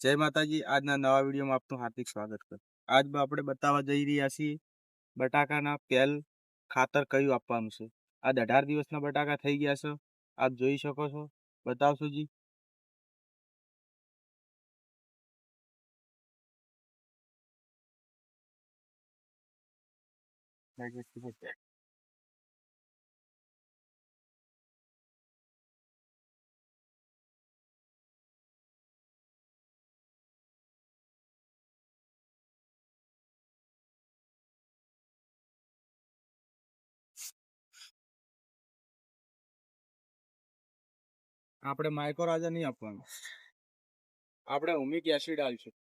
જય માતાજી. આજના નવા વિડીયોમાં આપનું હાર્દિક સ્વાગત કરું. આજ આપણે બતાવવા જઈ રહ્યા છીએ બટાકાના પેલ ખાતર કયું આપવાનું છે. આજ અઢાર દિવસના બટાકા થઈ ગયા છે. આપ જોઈ શકો છો. બતાવશો જી. આપણે માઇકો રાજા નહીં આપવાનું. આપણે ઉમિક એસિડ આલશું.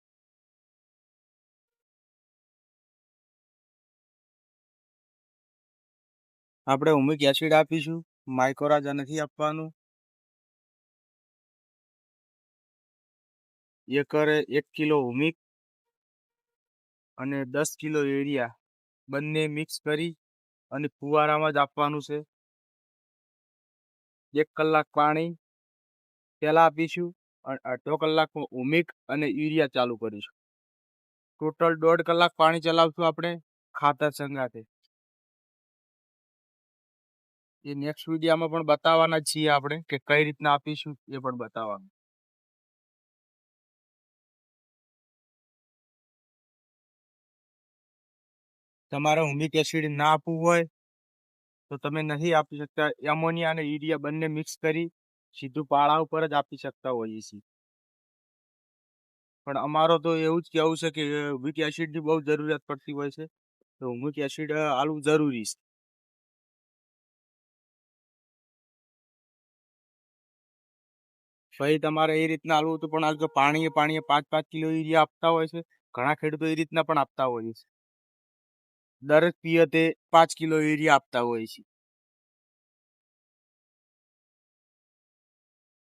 આપણે ઉમિક એસિડ આપીશું, માઇકો રાજા નથી આપવાનું. એકરે એક કિલો હુમિક અને દસ કિલો યુરિયા. બંને મિક્સ કરી અને ફુવારામાં જ આપવાનું છે. એક કલાક પાણી પહેલા આપીશું અને અડધો કલાકમાં ઉમિક અને યુરિયા ચાલુ કરીશું. ટોટલ દોઢ કલાક પાણી ચલાવશું આપણે ખાતર સંગાથે. એ નેક્સ્ટ વિડીયામાં પણ બતાવવાના છીએ આપણે કે કઈ રીતના આપીશું એ પણ બતાવવાનું. તમારે હુમિક એસિડ ના આપવું હોય તો તમે નહીં આપી શકતા. એમોનિયા અને યુરિયા બંને મિક્સ કરી સીધું પાળા ઉપર જ આપી શકતા હોઈએ છીએ. પણ અમારો તો એવું જ કહેવું છે કે હુમિક એસિડની બહુ જરૂરિયાત પડતી હોય છે. તો વીક એસિડ આલવું જરૂરી છે. પછી તમારે એ રીતના આલવું હતું પણ આજે પાણીએ પાણીએ પાંચ પાંચ કિલો યુરિયા આપતા હોય છે. ઘણા ખેડૂતો એ રીતના પણ આપતા હોય છે. દરેક પિયતે પાંચ કિલો યુરિયા આપતા હોય છે.